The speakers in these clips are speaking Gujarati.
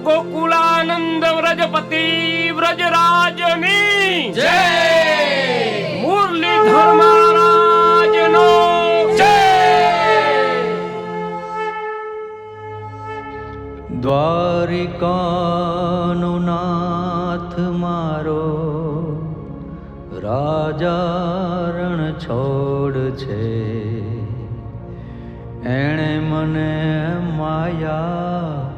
ગોકુલાનંદ વ્રજપતિ વ્રજરાજની જય મુરલીધર મહારાજનો જય દ્વારિકાનો નાથ મારો રાજારણ છોડ છે એણે મને માયા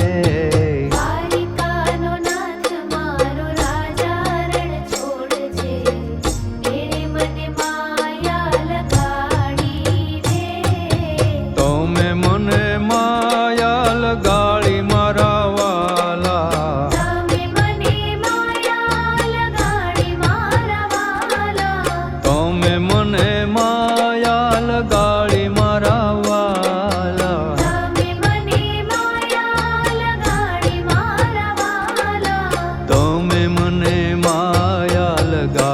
માયા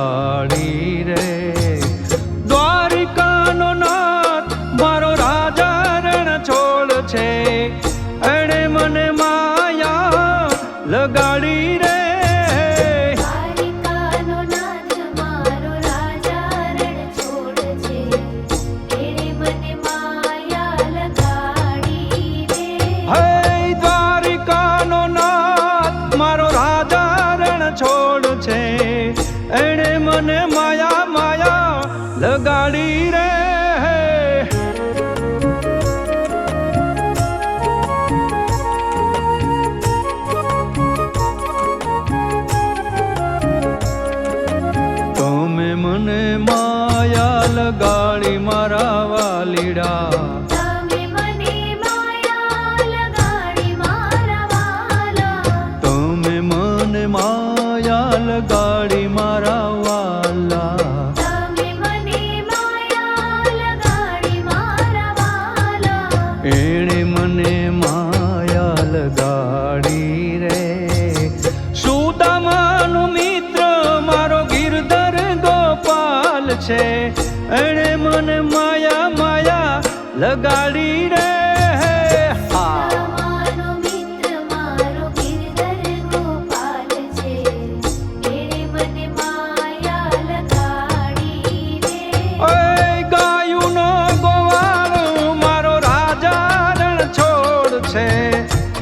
મને માયા લગાડી મારા વાલીડા. એણે મને માયા માયા લગાડી રે.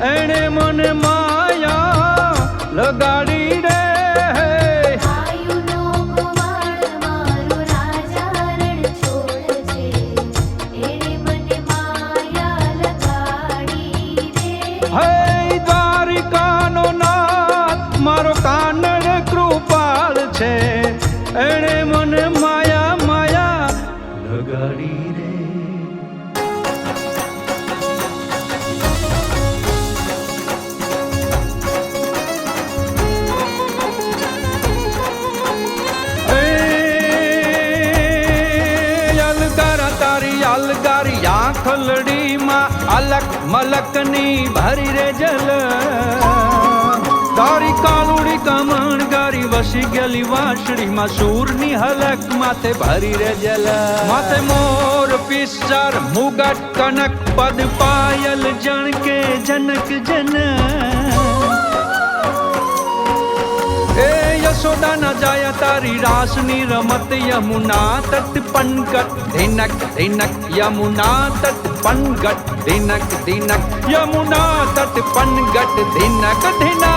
એણે મને માયા લગાડી અલક મલકની ભરી રે જલ. તારી કાલુડી કમણ, ગારી વસી ગયેલી વાંસળીમાં સૂરની હલક માથે ભરી રે જલ. માથે મોર, પિસ્સર, મુગટ, કનક, પદ, પાયલ, જણકે, જનક, જન. એ યશોદા ન परिराश निरमत यमुना तट पनकट दिनक दिनक यमुना तट पनगट दिनक दिनक यमुना तट पनगट दिनक दिना